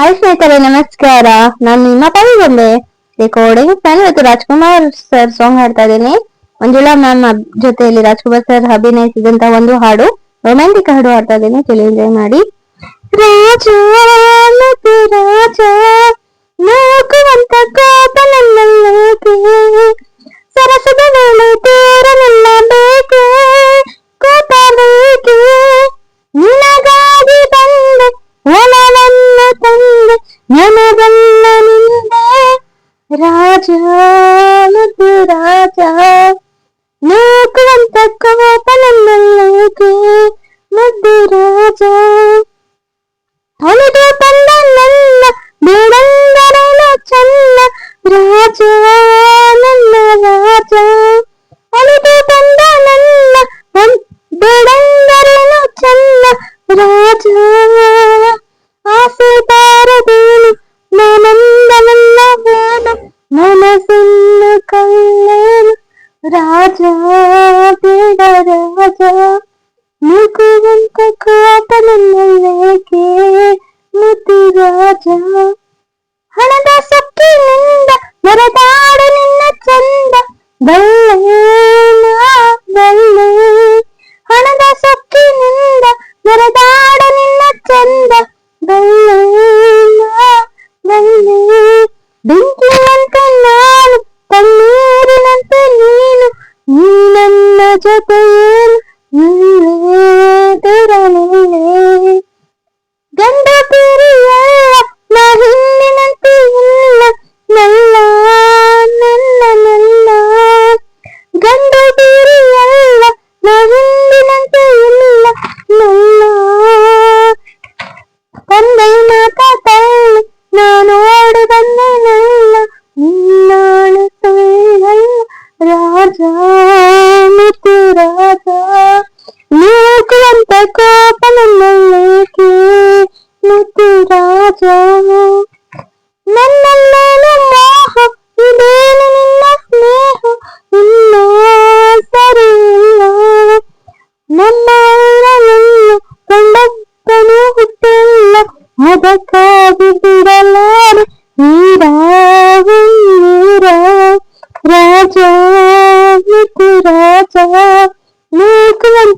Hi ಸ್ನೇಹಿತರೆ, ನಮಸ್ಕಾರ. ನಾನು ನಿಮ್ಮ ಬಂದೆ. ರೆಕಾರ್ಡಿಂಗ್ ಫ್ಯಾನ್ ಇವತ್ತು ರಾಜ್ಕುಮಾರ್ ಸರ್ ಸಾಂಗ್ ಹಾಡ್ತಾ ಇದ್ದೀನಿ. ಮಂಜುಳಾ ಮ್ಯಾಮ್ ಜೊತೆಯಲ್ಲಿ ರಾಜ್ಕುಮಾರ್ ಸರ್ ಅಭಿನಯಿಸಿದಂತ ಒಂದು ಹಾಡು ರೊಮ್ಯಾಂಟಿಕ್ ಹಾಡು ಹಾಡ್ತಾ ಇದ್ದೀನಿ. ಚಲೋ ಎಂಜಾಯ್ ಮಾಡಿ. ರಾಜ ರಾಜ ನೋಕುವಂತ రాజా నీకు అంత కోపలన్నీకి ముద్దు రాజా. తొలితో పందన్న బీడందరైన చన్న రాజా. రాజా రాజా నీకు ఎంత కోపలున్నలేకే രാജാ രാജാമിത്യ ನಿಲ್ಲೇ ದೂರನಿಲ್ಲೇ ಗಂಡ ಬೇರೆಯಲ್ಲ ನಾ ಹಿಂದಿನಂತೆ ಇಲ್ಲ ನಲ್ಲ ನನ್ನ ನಲ್ಲ ಗಂಡ ಬೇರೆಯಲ್ಲ ನಾ ಹಿಂದಿನಂತೆ ಇಲ್ಲ ನಲ್ಲ ತಂದೆ ಮಾತ ತಳ್ಳಿ ನಾನು ಓಡಿ ಬಂದೆನಲ್ಲ ನಿನ್ನಾಳು ಸುಳ್ಳಲ್ಲ ರಾಜ ಮುತ್ತು ರಾಜ ನೂಕುವಂತ ಕೋಪ ನನ್ನಲ್ಲೇಕೆ ಮುತ್ತು ರಾಜ ನನ್ನಲ್ಲೇನು ಮೋಹ ಇದೇನು ನಿನ್ನ ಸ್ನೇಹ ಇನ್ನ ಸರಿಯಿಲ್ಲ ನಮ್ಮ ಊರನ್ನು ಕಂಡಪ್ಪನು ಹುಟ್ಟಿಲ್ಲ ಅದಕ್ಕಾಗಿ ಬಿಡಲಾರೆ ನೀರ ನೀರ ರಾಜ ಮುತ್ತು ರಾಜ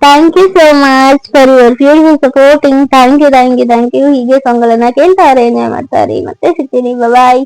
thank you so much for your beautiful supporting thank you thank you thank you ಹೀಗೆ ಸಾಂಗ್ಗಳನ್ನ ಕೇಳ್ತಾರೆ ಎಂಜಾಯ್ ಮಾಡ್ತಾರೆ ಮತ್ತೆ ಸಿಗ್ತೀನಿ ಬಾಯ್